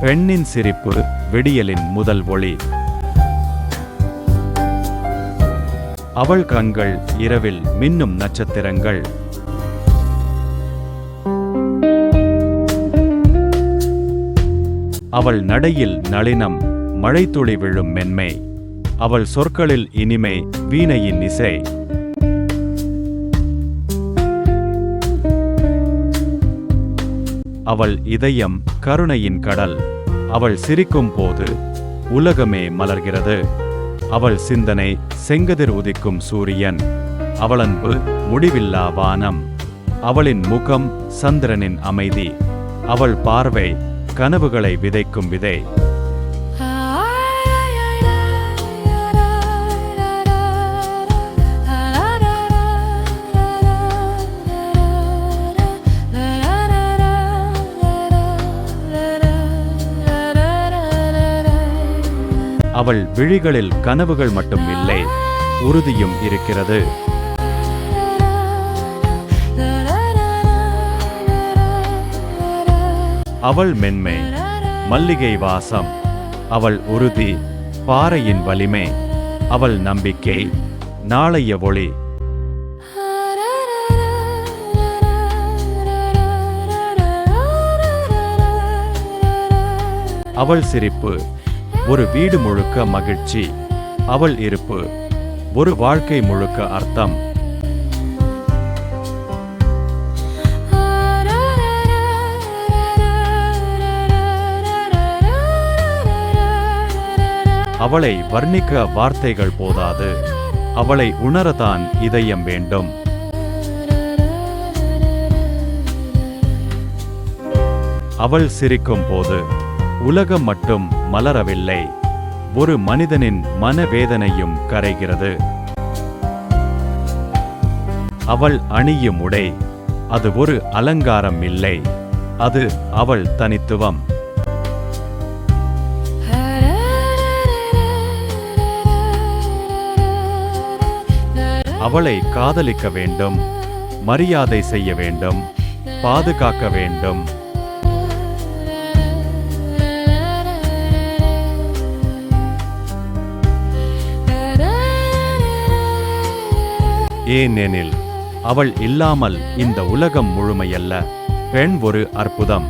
பெண்ணின் சிரிப்பு விடியலின் முதல் ஒளி. அவள் கண்கள் இரவில் மின்னும் நட்சத்திரங்கள். அவள் நடையில் நளினம் மழைத்துளி விழும் மென்மை. அவள் சொற்களில் இனிமை வீணையின் இசை. அவள் இதயம் கருணையின் கடல். அவள் சிரிக்கும் போது உலகமே மலர்கிறது. அவள் சிந்தனை செங்கதிர் உதிக்கும் சூரியன். அவளன்பு முடிவில்லா வானம். அவளின் முகம் சந்திரனின் அமைதி. அவள் பார்வை கனவுகளை விதைக்கும் விதை. அவள் விழிகளில் கனவுகள் மட்டும் இல்லை உறுதியும் இருக்கிறது. அவள் மென்மை மல்லிகை வாசம். அவள் உறுதி பாறையின் வலிமை. அவள் நம்பிக்கை நாளைய ஒளி. அவள் சிரிப்பு ஒரு வீடு முழுக்க மகிழ்ச்சி அவள் இருப்பு ஒரு வாழ்க்கை முழுக்க அர்த்தம். அவளை வர்ணிக்க வார்த்தைகள் போதாது அவளை உணரதான் இதயம் வேண்டும். அவள் சிரிக்கும் போது உலகம் மட்டும் மலரவில்லை. ஒரு மனிதனின் மனவேதனையும் கரைகிறது. அவள் அணியும் உடை அது ஒரு அலங்காரம் இல்லை அது அவள் தனித்துவம். அவளை காதலிக்க வேண்டும் மரியாதை செய்ய வேண்டும் பாதுகாக்க வேண்டும் ஏனெனில் அவள் இல்லாமல் இந்த உலகம் முழுமையல்ல. பெண் ஒரு அற்புதம்.